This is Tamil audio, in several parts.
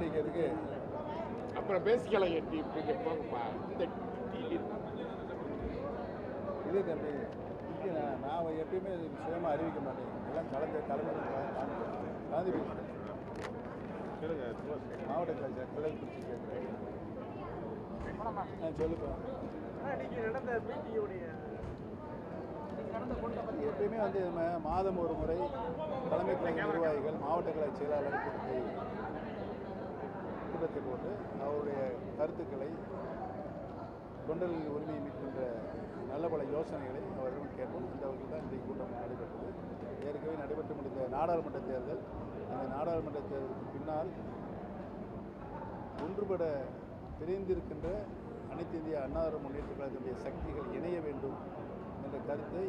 அறிக்கைக்கு அப்புறம் பேசிக்கலாம் எட்டி இப்படி போங்கப்பா இந்த டிவி இது தம்பி நான் நான் எப்பயுமே சுயமாக அறிவிக்க மாட்டேன். எல்லாம் கலந்து தலைமை காந்தி பேசுகிறேன் மாவட்ட கலைஞர் கிளை குறித்து கேட்குறேன். ஆ சொல்லுப்பா. இன்னைக்கு நடந்த மீட்டிங்குடைய எப்பயுமே வந்து நம்ம மாதம் ஒரு முறை தலைமை கழக நிர்வாகிகள் மாவட்ட கழக செயலாளர் கூட்டத்தை போட்டு அவருடைய கருத்துக்களை தொண்டர்கள் உரிமையை மீட்கின்ற நல்ல பல யோசனைகளை அவரிடம் கேட்போம். இந்த வகையில் தான் இன்றைய கூட்டம் நடைபெற்றது. ஏற்கனவே நடைபெற்று முடிந்த நாடாளுமன்ற தேர்தல் அந்த நாடாளுமன்ற தேர்தலுக்கு பின்னால் ஒன்றுபட பிரிந்திருக்கின்ற அனைத்து இந்திய அன்னார முன்னேற்ற கழகத்தினுடைய சக்திகள் இணைய வேண்டும் என்ற கருத்தை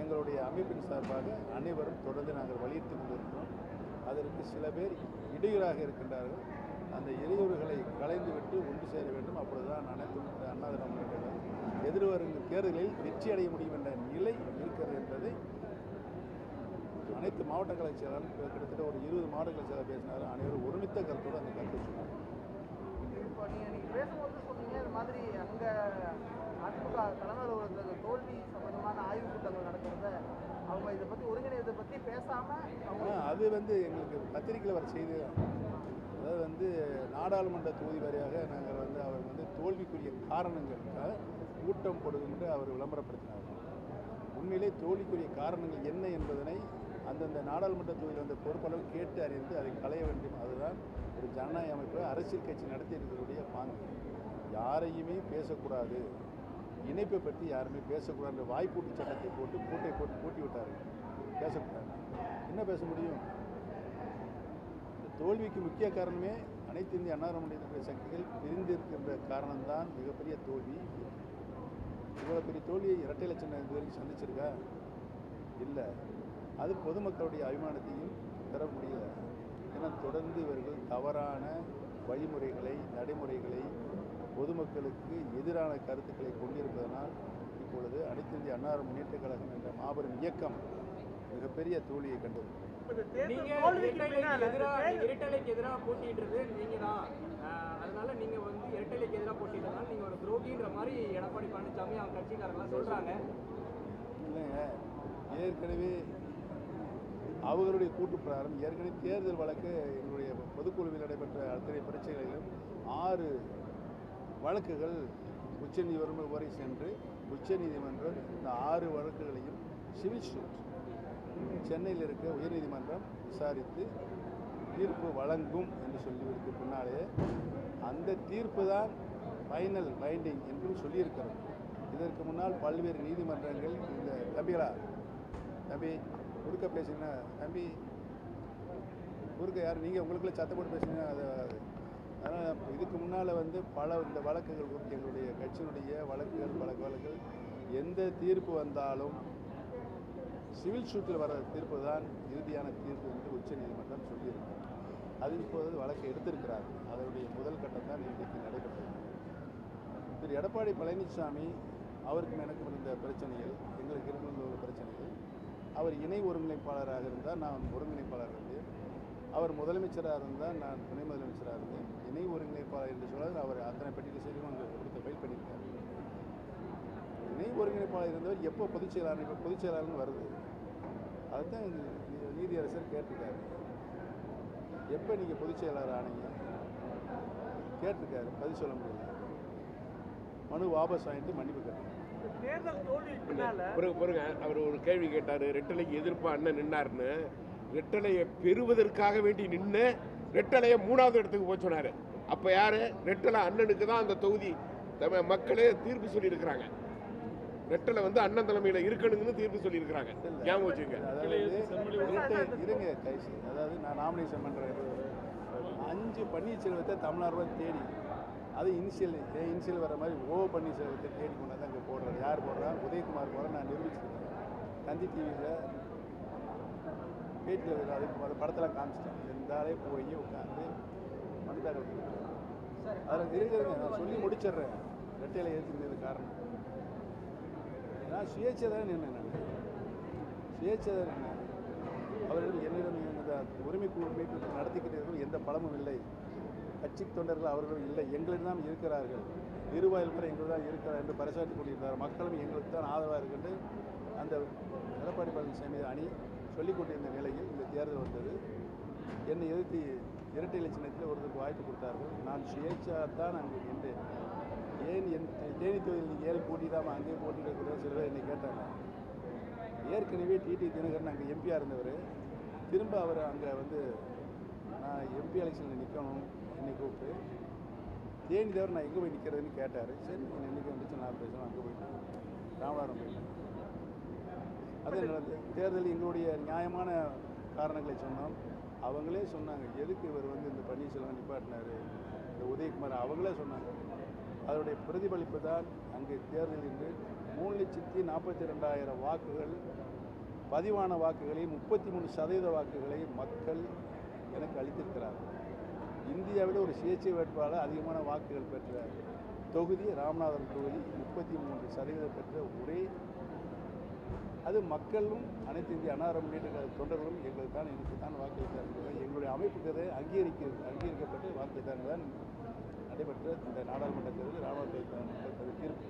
எங்களுடைய அமைப்பின் சார்பாக அனைவரும் தொடர்ந்து நாங்கள் வலியுறுத்தி கொண்டிருக்கிறோம். அதற்கு சில பேர் இடையூறாக இருக்கின்றார்கள். அந்த இடையூறுகளை களைந்துவிட்டு ஒன்று சேர வேண்டும். அப்பொழுதுதான் அனைத்து அண்ணா திராவிட எதிர்வரும் தேர்தலில் வெற்றி அடைய முடியும் என்ற நிலை இருக்கிறது என்பதை அனைத்து மாவட்ட கழக செயலாளரும் கிட்டத்தட்ட ஒரு இருபது மாவட்ட கழக செயலாளர் பேசினாலும் அனைவரும் ஒருமித்த கருத்தோடு அந்த கருத்தை சொன்னாங்க இப்போ நீங்கள் பேசும்போது சொன்னீங்க இது மாதிரி அங்கே அதிமுக தலைமை அலுவலகத்தில் தோல்வி சம்பந்தமான ஆய்வுக் கூட்டங்கள் நடக்கிறத அவங்க இதை பற்றி ஒருங்கிணைந்ததை பற்றி பேசாமல் அது வந்து எங்களுக்கு பத்திரிக்கையில் வர செய்தி. அதாவது வந்து நாடாளுமன்ற தொகுதி வாரியாக நாங்கள் வந்து அவர் வந்து தோல்விக்குரிய காரணங்களுக்காக கூட்டம் போடுகின்ற அவர் விளம்பரப்படுத்தினார். உண்மையிலே தோல்விக்குரிய காரணங்கள் என்ன என்பதனை அந்தந்த நாடாளுமன்ற தொகுதியில் வந்த பொறுப்பளவு கேட்டு அறிந்து அதை களைய வேண்டும். அதுதான் ஒரு ஜனநாயக அமைப்பு அரசியல் கட்சி நடத்தி இருக்கிறதுடைய பாங்கு. யாரையுமே பேசக்கூடாது. இணைப்பை பற்றி யாருமே பேசக்கூடாது. வாய்ப்பூட்டு சட்டத்தை போட்டு கூட்டை போட்டு பூட்டி விட்டார்கள். பேசக்கூடாது. என்ன பேச முடியும்? தோல்விக்கு முக்கிய காரணமே அனைத்து இந்திய அன்னார முன்னேற்ற சக்திகள் பிரிந்திருக்கின்ற காரணம்தான் மிகப்பெரிய தோல்வி. இவ்வளோ பெரிய தோல்வியை இரட்டை லட்சம் இது வரைக்கும் சந்திச்சிருக்கா? இல்லை. அது பொதுமக்களுடைய அபிமானத்தையும் பெற முடியல. ஏன்னா தொடர்ந்து இவர்கள் தவறான வழிமுறைகளை நடைமுறைகளை பொதுமக்களுக்கு எதிரான கருத்துக்களை கொண்டிருப்பதனால் இப்பொழுது அனைத்து இந்திய அன்னார முன்னேற்ற கழகம் என்ற மாபெரும் இயக்கம் மிகப்பெரிய தோல்வியை கண்டது. நீங்க இரட்டைலைக்கு பின்னால எதிராக போட்டியிடுறது நீங்க தான் அதனால நீங்க வந்து இரட்டைலைக்கு எதிராக போட்டியிட்டதால நீங்க ஒரு துரோகின்ற மாதிரி எடப்பாடி பழனிசாமி அவங்க கட்சிக்காரங்களாம் சொல்றாங்க. இல்லைங்க. ஏற்கனவே அவர்களுடைய கூட்டு பிரகாரம் ஏற்கனவே தேர்தல் வழக்கு எங்களுடைய பொதுக்குழுவில் நடைபெற்ற அத்தனை பரீட்சைகளிலும் ஆறு வழக்குகள் உச்சநீதிமன்றம் வரை சென்று உச்சநீதிமன்றம் இந்த ஆறு வழக்குகளையும் சிவில் சூட் சென்னையில் இருக்க உயர்நீதிமன்றம் விசாரித்து தீர்ப்பு வழங்கும் என்று சொல்லிவிட்டு பின்னாலே. அந்த தீர்ப்பு தான் ஃபைனல் பைண்டிங் என்றும் சொல்லியிருக்கிறது இதற்கு முன்னால் பல்வேறு நீதிமன்றங்கள் இந்த தம்பிகளா தம்பி குறுக்க பேசுனா தம்பி குறுக்க யார்? நீங்கள் உங்களுக்குள்ள சத்தம் போட்டு பேசுனீங்கன்னா அது அதனால் இதுக்கு முன்னால் வந்து பல இந்த வழக்குகள் குறித்து எங்களுடைய கட்சியினுடைய வழக்குகள் பல வழக்குகள். எந்த தீர்ப்பு வந்தாலும் சிவில் சூட்டில் வர தீர்ப்பு தான் இறுதியான தீர்ப்பு என்று உச்சநீதிமன்றம் சொல்லியிருக்கு. அது இப்போது வழக்கை எடுத்திருக்கிறார். அதனுடைய முதல் கட்டம் தான் இன்றைக்கு நடைபெற்றது. திரு. எடப்பாடி பழனிசாமி அவருக்கும் எனக்கும் இருந்த பிரச்சனைகள் எங்களுக்கு இருந்த ஒரு பிரச்சனைகள். அவர் இணை ஒருங்கிணைப்பாளராக இருந்தால் நான் ஒருங்கிணைப்பாளர் இருந்தேன் அவர் முதலமைச்சராக இருந்தால் நான் துணை முதலமைச்சராக இருந்தேன். இணை ஒருங்கிணைப்பாளர் என்று சொல்லாது அவர் அத்தனை பெட்டியில் செய்தியும் அங்கே கொடுத்த ஃபைல் பண்ணியிருக்கார். இணை ஒருங்கிணைப்பாளர் இருந்தவர் எப்போ பொதுச் செயலாளர் இப்போ பொதுச் செயலாளர்னு வருது. அதுதான் நீதியரசர் கேட்டிருக்காரு. எப்போ நீங்கள் பொதுச் செயலாளர் ஆனீங்க? கேட்டிருக்காரு. பதில் சொல்ல முடியல. மனு வாபஸ் வாங்கிட்டு மன்னிப்பு பிறகு பாருங்க அவர் ஒரு கேள்வி கேட்டார். ரெட்டலைக்கு எதிர்ப்பு அண்ணன் நின்னாருன்னு. ரெட்டலையை பெறுவதற்காக வேண்டி நின்று ரெட்டலையை மூணாவது இடத்துக்கு போய் சொன்னார். அப்போ யார்? ரெட்டலை அண்ணனுக்கு தான் அந்த தொகுதி தமிழ் மக்களே தீர்ப்பு சொல்லியிருக்கிறாங்க. ரெட்டலை வந்து அண்ணன் தலைமையில் இருக்கணுங்கன்னு தீர்ப்பு சொல்லியிருக்கிறாங்க. ஞாபகம் வச்சுங்க இருங்க கைசி அதாவது நான் நாமினேஷன் பண்ணுறேன் அஞ்சு பன்னீர்செல்வத்தை தமிழ்நாடு தேடி அது இனிஷியல் என் இனிஷியல் வர மாதிரி ஓ பன்னீர்செல்வத்தை தேடி கொண்டாந்து அங்கே போடுறாரு. யார் போடுறா? உதயகுமார் போடுற நான் நிரூபிச்சிருக்கேன். தந்தி டிவியில் பேட்டியில் அதுக்கு அந்த படத்தெல்லாம் காமிச்சிட்டேன். இருந்தாலே போய் உட்காந்து பண்ணிருக்கேன் அதில் இருக்கிறேங்க நான் சொல்லி முடிச்சிடுறேன். ரெட்டையில் ஏற்றுக்கிறது காரணம். நான் சுயேட்சைதான் நின்னேன் நான். சுயேட்சைதான் என்ன அவரிடம் என்னிடம் இந்த உரிமை உரிமை நடத்திக்கிறதுக்கும் எந்த பலமும் இல்லை. கட்சி தொண்டர்கள் அவர்களும் இல்லை. எங்களிடம் தான் இருக்கிறார்கள். நிர்வாகிகள் கூட எங்களுக்கு தான் இருக்கிறார் என்று பறைசாற்றி கொண்டிருந்தார். மக்களும் எங்களுக்கு தான் ஆதரவாக இருக்கின்ற அந்த எடப்பாடி பழனிசாமி அணி சொல்லிக் கொண்டிருந்த நிலையில் இந்த தேர்தல் வந்தது. என்னை எதிர்த்து இரட்டை இலட்சணத்தில் ஒருத்தருக்கு வாய்ப்பு கொடுத்தார்கள். நான் சுயேட்சாக தான் அங்கே நின்றேன். ஏன் என் தேனி தொகுதியில் நீங்கள் ஏன் போட்டிடாமல் அங்கேயே போட்டியிடக்கூடாது சில பேர் என்னை கேட்டாங்க. ஏற்கனவே டிடி தினகரன் அங்கே எம்பியாக இருந்தவர். திரும்ப அவர் அங்கே வந்து நான் எம்பி எலெக்ஷனில் நிற்கணும் என்னை கூப்பிட்டு தேனி தவிர நான் எங்கே போய் நிற்கிறதுன்னு கேட்டார். சரி நீங்கள் என்றைக்கு வந்துச்சு நான் பேசணும் அங்கே போயிட்டு. ராமநாதபுரம் போயிட்டேன் அதே தேர்தல் எங்களுடைய நியாயமான காரணங்களை சொன்னோம். அவங்களே சொன்னாங்க எதுக்கு இவர் வந்து இந்த பன்னீர்செல்வம் நிப்பாட்டினார்? இந்த உதயகுமார் அவங்களே சொன்னாங்க அதனுடைய பிரதிபலிப்பு தான் அங்கே தேர்தல் இன்று மூணு லட்சத்தி நாற்பத்தி ரெண்டாயிரம் வாக்குகள் பதிவான வாக்குகளில் முப்பத்தி மூணு சதவீத வாக்குகளை மக்கள் எனக்கு அளித்திருக்கிறார்கள் இந்தியாவில் ஒரு சுயேட்சை வேட்பாளர் அதிகமான வாக்குகள் பெற்ற தொகுதி ராமநாதன் தொகுதி முப்பத்தி மூன்று சதவீதம் பெற்ற ஒரே அது மக்களும் அனைத்து இந்திய அன்னார முன்னேற்ற தொண்டர்களும் எங்களுக்கு தான் எனக்கு தான் வாக்களித்தார்கள். எங்களுடைய அமைப்புக்கு அதை அங்கீகரிக்க அங்கீகரிக்கப்பட்டு வாக்களித்தார்கள். தான் நடைபெற்ற இந்த நாடாளுமன்ற தேர்தல் ராமநாதபுரம் மக்கள் தீர்ப்பு.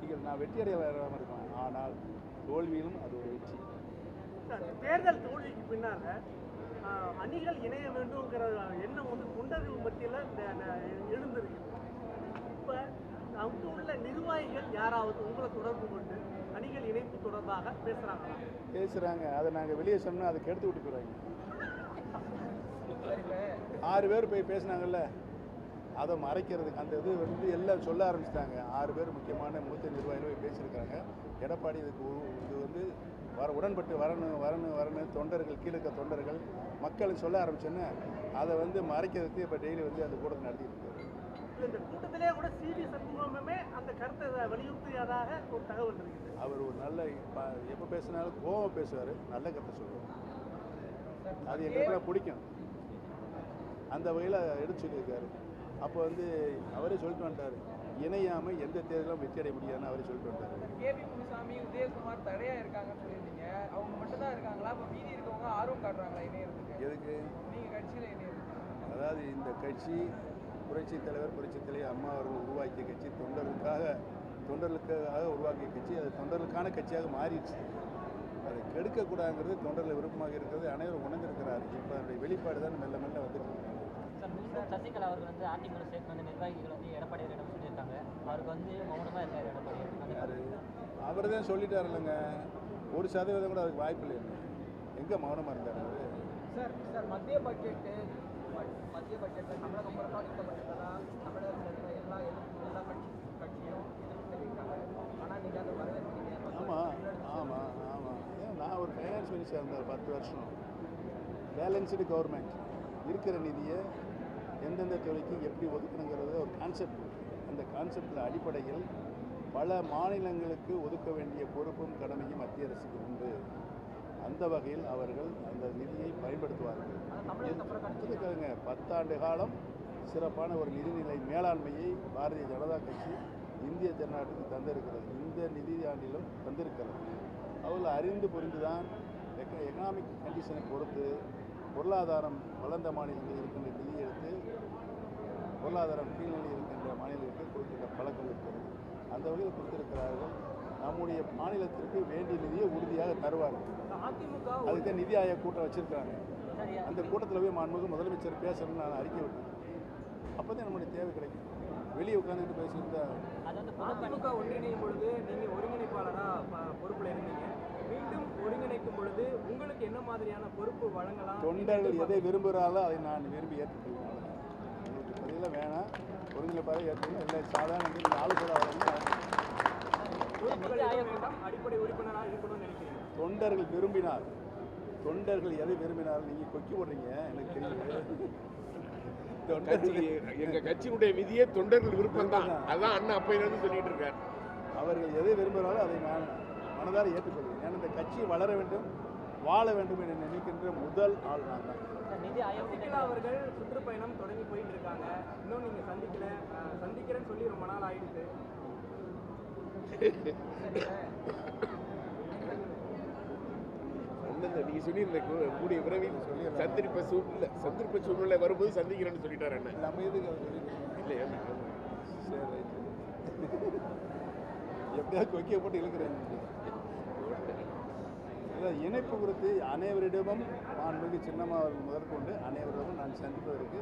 நீங்கள் நான் வெற்றி அடைய வராமல் இருக்கலாம் ஆனால் தோல்வியிலும் அது ஒரு வெற்றி. தேர்தல் தோல்விக்கு பின்னால அணிகள் இணைய வேண்டும்ங்கிற எண்ணம் வந்து தொண்டர்கள் மத்தியில் எழுந்திருக்கு. இப்போ அங்கு உள்ள நிர்வாகிகள் யாராவது உங்களை தொடர்பு கொண்டு அணிகள் இணைப்பு தொடர்பாக பேசுகிறாங்களா பேசுகிறாங்க அதை நாங்கள் வெளியே சொன்னால் அதை கெடுத்து விட்டு போயிடுவாங்க. ஆறு பேர் போய் பேசுனாங்கல்ல? அதை மறைக்கிறதுக்கு அந்த இது வந்து எல்லாம் சொல்ல ஆரம்பிச்சிட்டாங்க. ஆறு பேர் முக்கியமான மூத்த நிர்வாகிகள் பேசியிருக்காங்க. எடப்பாடி இதுக்கு இது வந்து வர உடன்பட்டு வரணும் வரணும் வரணும். தொண்டர்கள் கீழே இருக்க தொண்டர்கள் மக்களுக்கு சொல்ல ஆரம்பிச்சோன்னே அதை வந்து மறைக்கிறதுக்கு இப்போ டெய்லி வந்து அந்த கூட்டத்தை நடத்திட்டு இருக்காரு. இந்த கூட்டத்திலே கூட சிவி சண்முகமே அந்த கருத்தை வலியுறுத்தியதாக ஒரு தகவல் இருக்குது அவர் ஒரு நல்ல எப்போ பேசினாலும் கோவம் பேசுவார். நல்ல கருத்தை சொல்லுவார். அது எங்களுக்குலாம் பிடிக்கும். அந்த வகையில் எடுத்து சொல்லியிருக்காரு. அப்போ வந்து அவரே சொல்லிட்டு வந்துட்டார். இணையாமல் எந்த தேர்தலும் வெற்றி அடைய முடியாதுன்னு அவரே சொல்லிட்டு வந்துட்டார். கேபி முனுசாமி உதயகுமார் தடையா இருக்காங்கன்னு சொல்லியிருந்தீங்க. அவங்க மட்டும் தான் இருக்காங்களா? அப்ப மீதி இருக்கவங்க ஆர்வம் காட்டுறாங்களா இணையறதுக்கு எதுக்கு? நீங்க கட்சியில இணையறதுக்கு அதாவது இந்த கட்சி புரட்சித் தலைவர் புரட்சித் தலைவர் அம்மா அவர்கள் உருவாக்கிய கட்சி தொண்டர்களுக்காக தொண்டர்களுக்காக உருவாக்கிய கட்சி. அது தொண்டர்களுக்கான கட்சியாக மாறிடுச்சு. அதை கெடுக்கக்கூடாதுங்கிறது தொண்டர்கள் விருப்பமாக இருக்கிறது. அனைவரும் உணர்ந்திருக்கிறார் இப்போ அதனுடைய வெளிப்பாடு தான் மெல்ல மெல்ல வந்துட்டு மீண்டும் சசிகலா அவர்கள் வந்து அதிமுக சேர்க்கணும் அந்த நிர்வாகிகள் வந்து எடப்பாடியாரிடம் சொல்லியிருக்காங்க. அவருக்கு வந்து மௌனமாக இருக்கார் எடப்பாடி அவர் தான் சொல்லிட்டார் இல்லைங்க ஒரு சதவீதம் கூட அதுக்கு வாய்ப்பு இல்லை எங்கே மௌனமாக இருந்தார் அவர்? சார் சார் மத்திய பட்ஜெட்டு மத்திய பட்ஜெட்டில் தமிழகம் தான். தமிழகத்தில் இருக்கிற எல்லா எதிர்ப்பு எல்லா கட்சி கட்சியும் எதிர்ப்பு தெரிவிக்கிறாங்க. ஆனால் நீங்கள் அதை வரவேற்கிறீங்க. ஆமாம் ஆமாம் ஆமாம் ஏன் நான் ஒரு ஃபைனான்ஸ் மினிஸ்டர் இருந்தார் பத்து வருஷம். பேலன்ஸ்டு கவர்மெண்ட் இருக்கிற நிதியை எந்தெந்த துறைக்கு எப்படி ஒதுக்கணுங்கிறது ஒரு கான்செப்ட் அந்த கான்செப்டில் அடிப்படையில் பல மாநிலங்களுக்கு ஒதுக்க வேண்டிய பொறுப்பும் கடமையும் மத்திய அரசுக்கு உண்டு. அந்த வகையில் அவர்கள் அந்த நிதியை பயன்படுத்துவார்கள். இதுக்காக பத்தாண்டு காலம் சிறப்பான ஒரு நிதிநிலை மேலாண்மையை பாரதிய ஜனதா கட்சி இந்திய ஜனநாட்டுக்கு தந்திருக்கிறது. இந்த நிதி ஆண்டிலும் தந்திருக்கிறது. அவர்கள் அறிந்து புரிந்துதான் எக்க எக்கனாமிக் கண்டிஷனை பொறுத்து பொருளாதாரம் வளர்ந்த மாநிலங்களில் இருக்கின்ற நிதியை எடுத்து பொருளாதாரம் கீழ்நிலை இருக்கின்ற மாநிலங்களுக்கு கொடுக்கின்ற பழக்கம் இருக்கிறது. அந்த வகையில் கொடுத்திருக்கிறார்கள். நம்முடைய மாநிலத்திற்கு வேண்டிய நிதியை உறுதியாக தருவார்கள். அதுக்கு நிதி ஆயோக் கூட்டம் வச்சிருக்காங்க சரி அந்த கூட்டத்தில் போய் மாண்புமிகு முதலமைச்சர் பேசணும்னு நான் அறிக்கை விட்டேன் அப்போ தான் நம்முடைய தேவை கிடைக்கும். வெளியே உட்காந்துட்டு பேசியிருந்தா ஒன்றிணையும் பொழுது நீங்க ஒருங்கிணைப்பாளரா ப- பொறுப்புல இருந்தீங்க. ஒருங்கிணைக்கும் பொழுது உங்களுக்கு என்ன மாதிரியான பொறுப்பு வழங்கலாம்? தொண்டர்கள் எதை விரும்புகிறாரோ அதை நான் விரும்பி ஏற்றுக்கொள்வேன் உங்களுக்கு பதிலாக வேணாம் ஒருங்கிணைப்பாக ஏற்றுக்கணும் இல்லை சாதாரண ஆலோசனை அடிப்படை உறுப்பினராக இருக்கணும்னு நினைக்கிறீங்க. தொண்டர்கள் விரும்பினார் தொண்டர்கள் எதை விரும்பினாலும் நீங்கள் கொக்கி போடுறீங்க? எனக்கு தெரியும் கட்சி தொண்டர்கள் எங்க கட்சியினுடைய விதியே தொண்டர்கள் விருப்பம் தான் அதான் அண்ணா அப்பையிலிருந்து சொல்லிட்டு இருக்காரு. அவர்கள் எதை விரும்புகிறாரோ அதை நான் மனதார ஏற்றுக்கொள்கிறேன் ஏன்னா இந்த கட்சி வளர வேண்டும் வாழ வேண்டும் என்று நினைக்கின்ற முதல் ஆள் நான் தான். நிதி ஆயோக் சசிகலா அவர்கள் சுற்றுப்பயணம் தொடங்கி போயிட்டு இருக்காங்க. இன்னும் நீங்க சந்திக்கல சந்திக்கிறேன்னு சொல்லி ரொம்ப நாள் ஆயிடுச்சு. நீங்க சொல்லியிருந்த கூ- கூடிய விரைவில் சொல்லிடுறேன். சந்திரிப்ப சூழ்நிலை சந்திரிப்ப சூழ்நிலை வரும்போது சந்திக்கிறேன்னு சொல்லிட்டாரு அண்ணன். நம்ம எதுக்கு? இல்லையா? சரி எப்படியாவது கொக்கிய போட்டு இழுக்கிறேன். இல்லை இணைப்பு குறித்து அனைவரிடமும் மாண்புமிகு சின்னம்மா அவர்கள் முதற்கொண்டு அனைவரிடமும் நான் சந்திப்பதற்கு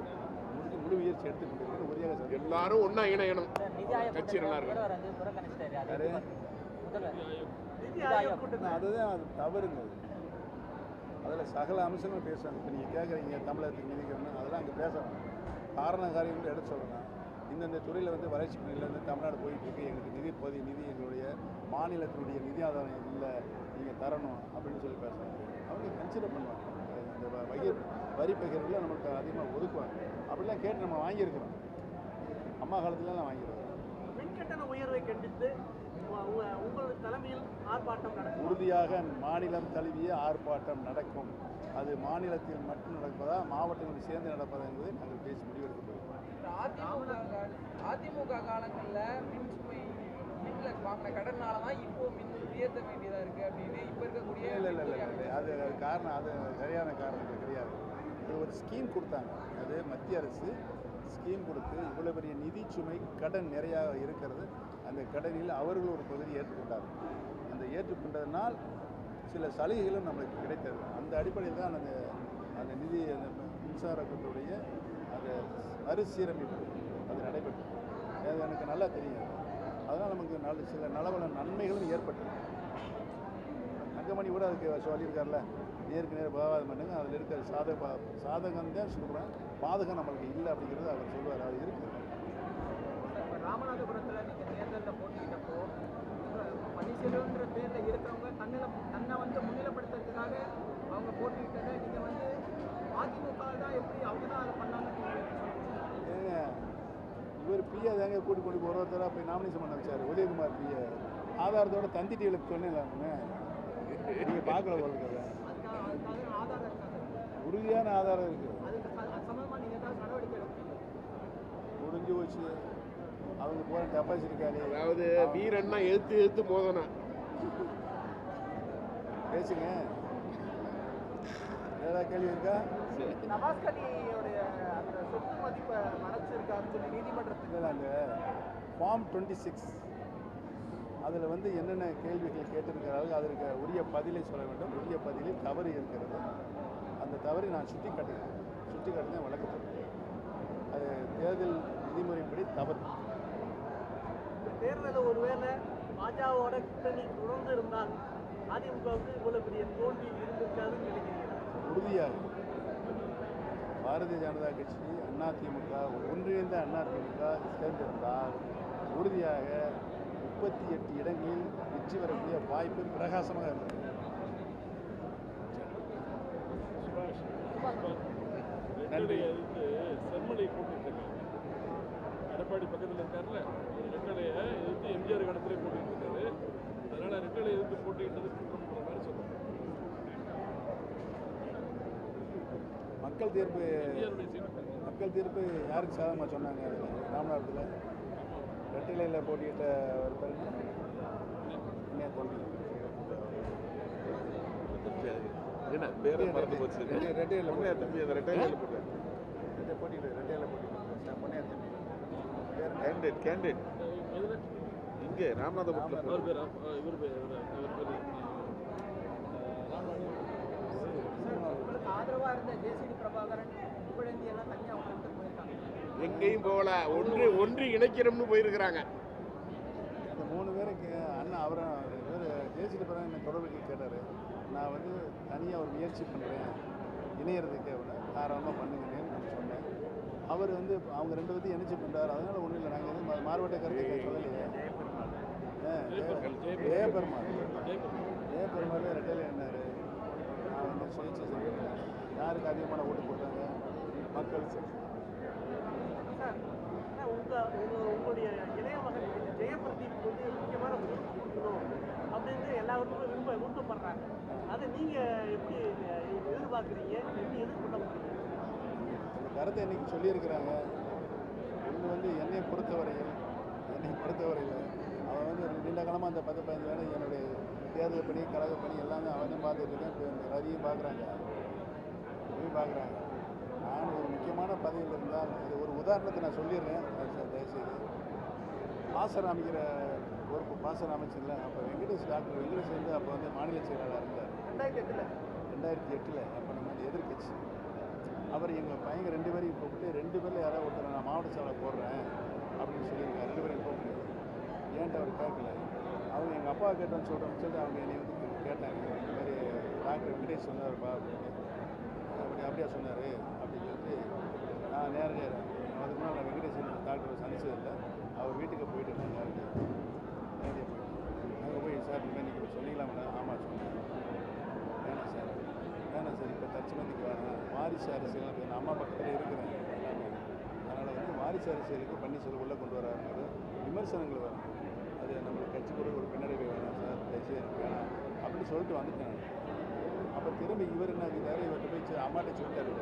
முடிஞ்சு முழு முயற்சி எடுத்துக் கொண்டிருக்கிறேன். உறுதியாக எல்லாரும் ஒண்ணா இணையணும். கட்சி அதுதான் அது தவறுங்க அது. அதில் சகல அம்சங்களும் பேசணும் இப்போ நீங்கள் கேட்குறீங்க தமிழகத்துக்கு நிதிக்கணும் அதெல்லாம் அங்கே பேசணும் காரண காரியங்கள் எடுத்து சொல்லணும் இந்தந்த துறையில் வந்து வளர்ச்சி பணியில் வந்து தமிழ்நாடு போயிட்டு இருக்கு எங்களுக்கு நிதி பகுதி நிதி எங்களுடைய மாநிலத்தினுடைய நிதி ஆதாரம் இல்லை நீங்கள் தரணும் அப்படின்னு சொல்லி பேசணும் அவங்க கன்சிடர் பண்ணுவாங்க. இந்த வகை வரி பகிர்வில் நம்மளுக்கு அதிகமாக ஒதுக்குவாங்க. அப்படிலாம் கேட்டு நம்ம வாங்கியிருக்கிறோம். அம்மா காலத்துலலாம் வாங்கியிருக்கிறோம். மின்கட்டண உயர்வை கண்டித்து உங்களது தலைமையில் ஆர்ப்பாட்டம் நடக்கும். உறுதியாக மாநிலம் தழுவிய ஆர்ப்பாட்டம் நடக்கும். அது மாநிலத்தில் மட்டும் நடப்பதா மாவட்டங்களில் சேர்ந்து நடப்பதா என்பதை நாங்கள் பேசி முடிவெடுக்க போகிறோம் இந்த அதிமுக அதிமுக காலங்கள்ல மின் மின்ல வாங்கின கடனால தான் இப்போ மின் உயர்த்த வேண்டியதா இருக்கு அப்படின்னு இப்ப இருக்கக்கூடிய இல்லை இல்லை இல்லை இல்லை அது அது காரணம் அது சரியான காரணம் கிடையாது. இது ஒரு ஸ்கீம் கொடுத்தாங்க. அது மத்திய அரசு ஸ்கீம் கொடுத்து இவ்வளோ பெரிய நிதி சுமை கடன் நிறையா இருக்கிறது. அந்த கடனில் அவர்கள் ஒரு பகுதி ஏற்றுக்கொண்டார்கள். அந்த ஏற்றுக்கொண்டதனால் சில சலுகைகளும் நம்மளுக்கு கிடைத்தது. அந்த அடிப்படையில் தான் அந்த அந்த நிதி அந்த மின்சாரத்துடைய அந்த மறுசீரமைப்பு அது நடைபெற்றது. அது எனக்கு நல்லா தெரியும். அதனால் நமக்கு நல்ல சில நலவள நன்மைகளும் ஏற்பட்டது. தங்கமணி கூட அதுக்கு சொல்லியிருக்கார்ல நேருக்கு நேர் விவாதம் பண்ணுங்க அதில் இருக்கிற சாதக பா- சாதகம் தான் சொல்கிறேன் பாதகம் நம்மளுக்கு இல்லை அப்படிங்கிறது அவர் சொல்லுவார். அது இருக்குது ராமநாதபுரத்தில் நீங்கள் தேர்தலில் போட்டிக்கிட்டப்போ உங்க பன்னீர்செல்வம்ன்ற இருக்கிறவங்க தன்னில தன்னை வந்து முன்னிலைப்படுத்துறதுக்காக அவங்க போட்டிக்கிட்டதை நீங்கள் வந்து அதிமுக தான் எப்படி அவங்க தான் அதை பண்ணாங்க ஏங்க இவர் பிஏ தாங்க கூட்டி கொண்டு போய் ஒரு ஒருத்தராக போய் நாமினேஷன் பண்ண வச்சார். உதயகுமார் பிஏ ஆதாரத்தோட தந்தி டிவியில் சொன்னேன் நீங்கள் பார்க்கல இருக்காது உறுதியான ஆதாரம் இருக்குது முடிஞ்சு போச்சு. அவங்க போகிற டெபாசிட் காலி. அதாவது வீரன்னா எழுத்து எழுத்து மோதனா. பேசுங்க. ஏதாவது கேள்வி இருக்கா? நவாஸ் சொத்து மதிப்பை மறைச்சிருக்காருன்னு சொல்லி நீதிமன்றத்துக்கு அங்கே ஃபார்ம் டுவெண்ட்டி சிக்ஸ் அதில் வந்து என்னென்ன கேள்விகள் கேட்டிருக்கிறார்கள் அதற்கு உரிய பதிலை சொல்ல வேண்டும். உரிய பதிலில் தவறு இருக்கிறது. அந்த தவறை நான் சுட்டி காட்டுகிறேன் சுட்டி காட்டுதான் விளக்கப்படுது அது தேர்தல் விதிமுறைப்படி தவறு. தேர்தலில் ஒருவேளை பாஜகவோட கூட்டணி தொடர்ந்து இருந்தால் அதிமுகவுக்கு இவ்வளவு பெரிய தோல்வி இருந்திருக்காதுன்னு நினைக்கிறீங்க உறுதியாக பாரதிய ஜனதா கட்சி அண்ணா திமுக ஒன்றிணைந்த திமுக சேர்ந்திருந்தால் உறுதியாக முப்பத்தி எட்டு இடங்களில் வெற்றி வரக்கூடிய வாய்ப்பு பிரகாசமாக இருந்தது. நன்றி. செம்மலை போட்டுருக்காங்க எடப்பாடி பக்கத்தில் இருக்காருல்ல? ரெக்கலையை ரெட்டலையை எதிர்த்து எம்ஜிஆர் காலத்திலே போட்டுக்கிட்டு இருக்காரு அதனால ரெட்டலை எதிர்த்து போட்டுக்கிட்டது குற்றம்ன்ற மாதிரி சொல்றாங்க மக்கள் தீர்ப்பு மக்கள் தீர்ப்பு யாருக்கு சாதகமாக சொன்னாங்க? ராமநாதத்தில் ரெட்டிலையில் போட்டியிட்ட ஒரு பேர் என்ன? தம்பி என்ன பேரை மறந்து போச்சு. ரெட்டை- ரெட்டையில உண்மையா தம்பி அந்த ரெட்டையில போட்டு ரெட்டை போட்டிட்டு ரெட்டையில் போட்டிட்டு பொன்னையா தம்பி. பேர் இங்கே ராமநாதபுரத்தில் பேர் இவர் பேர் உங்களுக்கு ஆதரவா இருந்த ஜேசிடி பிரபாகரன் புகழேந்தி எல்லாம் தனியா அவங்க விட்டு போயிருக்காங்க. எங்கேயும் போகல. ஒன்று ஒன்று இணைக்கிறோம்னு போயிருக்கிறாங்க. அந்த மூணு பேருக்கு அண்ணன் அவரை இவர் ஜெயிச்சிட்டு பிறகு என்ன தொடர்பு கேட்டார். நான் வந்து தனியாக ஒரு முயற்சி பண்ணுறேன் இணையறதுக்கு அவனை தாராளமாக பண்ணுங்கன்னு நான் சொன்னேன். அவர் வந்து அவங்க ரெண்டு பேர்த்தையும் இணைச்சு பண்ணுறாரு அதனால ஒன்றும் இல்லை. நாங்கள் எதுவும் மா- மாறுபட்ட கருத்தை சொல்லலையே. ஜெயபெருமாள் ஜெயபெருமாள் ரெட்டையில் என்னார் நான் வந்து சுயேட்சை செஞ்சேன் யாருக்கு அதிகமான ஓட்டு போட்டாங்க? மக்கள் உங்களுடைய இளைய மகன் ஜெயபிரதீப் வந்து முக்கியமான பொறுப்பு கொடுக்கணும் அப்படின்னு எல்லாருக்கும் விரும்ப விருப்பப்படுறாங்க அதை நீங்க எப்படி எதிர்பார்க்குறீங்க? எப்படி எதிர்கொள்ள முடியும் கருத்தை இன்னைக்கு சொல்லியிருக்கிறாங்க. ஒன்று வந்து என்னை பொறுத்தவரையில் என்னை பொறுத்தவரையில் அவன் வந்து நீண்ட காலமாக அந்த பத்து பதினஞ்சு வேலை என்னுடைய தேர்தல் பணி கழக பணி எல்லாமே அவனையும் பார்த்துட்டு இருக்கேன். இப்போ ரவியும் பார்க்குறாங்க. பார்க்குறாங்க நான் ஒரு முக்கியமான பதவியில் இருந்தால் இது ஒரு உதாரணத்தை நான் சொல்லிடுறேன். தயவு- தயவுசெய்து. பாசர் அமைக்கிற பொறுப்பு பாசர் அமைச்சர்ல அப்போ வெங்கடேஷ் டாக்டர் வெங்கடேஷ் வந்து அப்போ வந்து மாநில செயலாளர் இருந்தார். ரெண்டாயிரத்தி எட்டுல. ரெண்டாயிரத்தி எட்டில். அப்போ நம்ம வந்து எதிர்க்கட்சி. அவர் எங்கள் பையங்க ரெண்டு பேரையும் கூப்பிட்டு ரெண்டு பேரில் யாராவது ஒருத்தர் நான் மாவட்ட செயலாளர் போடுறேன் அப்படின்னு சொல்லியிருக்காரு. ரெண்டு பேரையும் கூப்பிட்டு. ஏன்ட்டு அவர் கேட்கல? அவங்க எங்கள் அப்பா கேட்டோன்னு சொல்கிறோம்னு சொல்லிட்டு அவங்க என்னை வந்து கேட்டாங்க. இந்த மாதிரி டாக்டர் வெங்கடேஷ் சொன்னார்ப்பா அப்படின்னு. அப்படி அப்படியா சொன்னார் அப்படின்னு சொல்லிட்டு நான் நேரடியாக அதுக்கு முன்னால் நான் வெங்கடேஷ் டாக்டரை சந்திச்சதில்லை. அவர் வீட்டுக்கு போயிட்டு நான் நேரடியாக நேரடியாக போயிட்டு அங்கே போய் சார் இந்த மாதிரி நீங்கள் சொன்னீங்களாம்ண்ணா ஆமாம் சொன்னேன். வேணாம் சார். வேணாம் சார். இப்போ தற்சமயத்துக்கு வேணாம் வாரிசு அரசியல் இப்போ நான் அம்மா பக்கத்தில் இருக்கிறேன் எல்லாமே. அதனால் வந்து வாரிசு அரசியலுக்கு பன்னீர்செல்வம் உள்ளே கொண்டு வராங்கிறது விமர்சனங்கள் வரும் அது நம்மளுக்கு கட்சி கூட ஒரு பின்னடைவு வேணாம் சார். தயவுசெய்து எனக்கு வேணாம். அப்படின்னு சொல்லிட்டு வந்துட்டேன் திரும்பி இவர் என்ன செஞ்சாரு இவர்கிட்ட போய் அம்மாட்ட சொல்லிட்டாரு.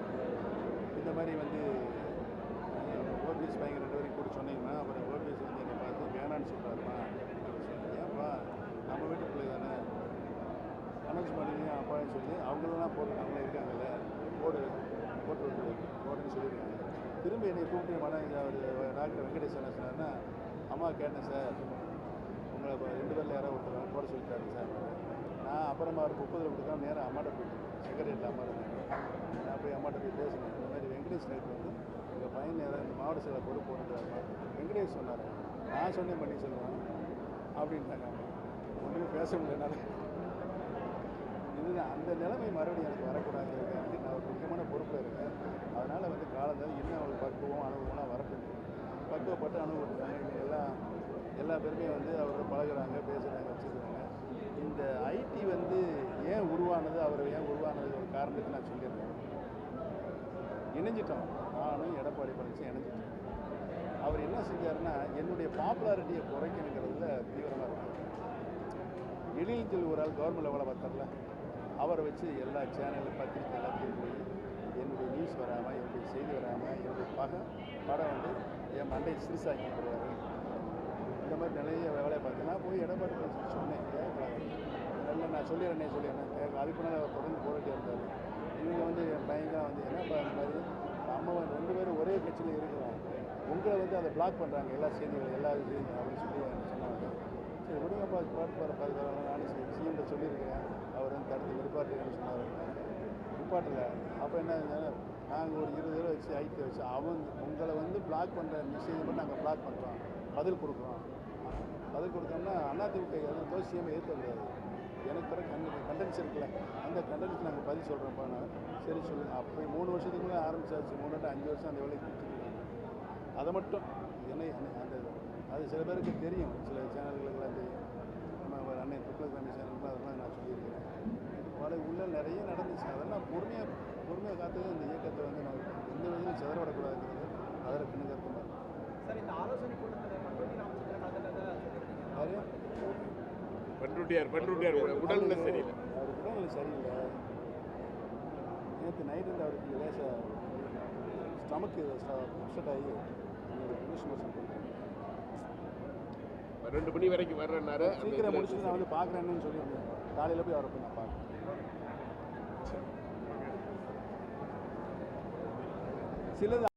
இந்த மாதிரி வந்து ஓபிஎஸ் பையன் ரெண்டு வரைக்கும் கூட சொன்னீங்கன்னா அப்புறம் ஓபிஎஸ் வந்து என்னை பார்த்து வேணான்னு சொல்கிறாருமா அப்படின்னு சொல்லி ஏன்ப்பா நம்ம வீட்டு பிள்ளை தானே? அனௌன்ஸ் பண்ணி அப்பான்னு சொல்லி அவங்களெல்லாம் போட்டு அவங்களே இருக்காங்கல்ல போடு போட்டு போடுன்னு சொல்லியிருக்காங்க. திரும்ப என்னை கூப்பிட்டு மனம் அவர் டாக்டர் வெங்கடேஷ் என்ன சொன்னார்னா அம்மா கேட்டேன் சார். உங்களை இப்போ ரெண்டு பேரில் யாராவது ஒருத்தர் போட சொல்லிட்டாரு சார். நான் அப்புறமா அவர் முப்பதில் கொடுத்தா நேராக அம்மாட்ட போயிட்டு செக்ரட்டரியில் அம்மா இருந்தாங்க. நான் போய் அம்மாட்ட போய் பேசினேன். இந்த மாதிரி வெங்கடேஷ் டாக்டர் வந்து எங்கள் பையன் யாராவது இந்த மாவட்ட செயலாளர் பொறுப்பு போட்டுட்டாருமா வெங்கடேஷ் சொன்னார். நான் சொன்னேன் பண்ணி சொல்லுவாங்க அப்படின்ட்டாங்க ஒன்றுமே பேச முடியல இதுதான். அந்த நிலைமை மறுபடியும் எனக்கு வரக்கூடாது. நான் ஒரு முக்கியமான பொறுப்பில் இருக்கேன். அதனால் வந்து காலத்தில் இன்னும் அவங்களுக்கு பக்குவம் அனுபவம்லாம் வரட்டும். பக்குவப்பட்டு அனுபவம் எல்லாம் எல்லா பேருமே வந்து அவரோட பழகுறாங்க பேசுகிறாங்க வச்சுக்கிறாங்க. இந்த ஐடி வந்து ஏன் உருவானது அவர் ஏன் உருவானது ஒரு காரணத்தை நான் சொல்லியிருந்தேன். இணைஞ்சிட்டோம். நானும் எடப்பாடி பழனிசாமி இணைஞ்சிட்டோம். அவர் என்ன செஞ்சாருன்னா என்னுடைய பாப்புலாரிட்டியை குறைக்கணுங்கிறதுல தீவிரமாக இருக்கார். எழில் ஒரு ஆள் கவர்மெண்ட் வேலை பார்த்தார்ல அவரை வச்சு எல்லா சேனல் பத்திரிக்கை எல்லாத்தையும் போய் என்னுடைய நியூஸ் வராமல் என்னுடைய செய்தி வராமல் என்னுடைய பக படம் வந்து என் மண்டையை சிறுசாக்கி போடுவார் இந்த மாதிரி நிறைய வேலையை பார்த்து நான் போய் எடப்பாடி பழனிசாமி சொன்னேன். நான் சொல்லிடுறேனே சொல்லிடுறேன். அதுக்கு முன்னாடி தொடர்ந்து போராட்டியாக இருந்தார் இவங்க வந்து என் பையங்களாம் வந்து என்ன இந்த மாதிரி நம்ம ரெண்டு பேரும் ஒரே கட்சியில் இருக்கிறோம். உங்களை வந்து அதை பிளாக் பண்ணுறாங்க எல்லா செய்திகள் எல்லா செய்தியும் அப்படின்னு சொல்லி சொன்னாங்க. சரி விடுங்கப்பா பாட்டு பாரு பாதுகாப்பு நானும் சிஎம்கிட்ட சொல்லியிருக்கிறேன். அவர் வந்து தடுத்து நிற்பாட்டுன்னு சொன்னார். நிற்பாட்டில் அப்போ என்ன நாங்கள் ஒரு இருபது ரூபா வச்சு ஐடி வச்சு அவன் உங்களை வந்து பிளாக் பண்ணுற மெசேஜ் மட்டும் நாங்கள் பிளாக் பண்ணுறோம் பதில் கொடுக்குறோம். பதில் கொடுத்தோம்னா அதிமுக எதுவும் தோசியமாக முடியாது. எனக்கு பிறகு கண்டு கண்டென்ஸ் இருக்குல்ல அந்த கண்டென்ஸ் நாங்கள் பதில் சொல்கிறோம்ப்பா நான் சரி சொல்லுங்கள் அப்போ மூணு வருஷத்துக்கு மேலே ஆரம்பிச்சாச்சு. மூணு வருஷம் அஞ்சு வருஷம் அந்த வேலைக்கு கொடுத்துருக்காங்க அதை மட்டும் என்ன அந்த அது சில பேருக்கு தெரியும். சில சேனல்களுக்கெல்லாம் தெரியும் நம்ம அண்ணன் துக்ளசாமி சேனலுக்கு அதெல்லாம் நான் சொல்லியிருக்கிறேன். பல உள்ள நிறைய நடந்துச்சு. அதெல்லாம் பொறுமையாக பொறுமையாக காத்து இந்த இயக்கத்தை வந்து நான் எந்த விதத்திலும் சிதறப்படக்கூடாதுங்கிறது அதில் கண்ணு கருத்து சார் இந்த ஆலோசனை கூட்டத்தில் மண்டோடி ராமச்சந்திரன் கலந்துட்டதை சொல்லியிருக்கீங்க யாரு பண்ருட்டியார் பண்ருட்டியார் உடல்நிலை சரியில்லை. உடல்நிலை சரியில்லை. நேற்று நைட் வந்து அவருக்கு லேசாக ஸ்டமக்கு அப்செட் ஆகி மோஷன் ரெண்டு மணி வரைக்கும் வர்றேன்னாரு. சீக்கிரம் முடிச்சுட்டு நான் வந்து பார்க்குறேன்னு சொல்லியிருந்தேன் காலையில் போய் அவரை போய் நான் பார்க்குறேன் சிலது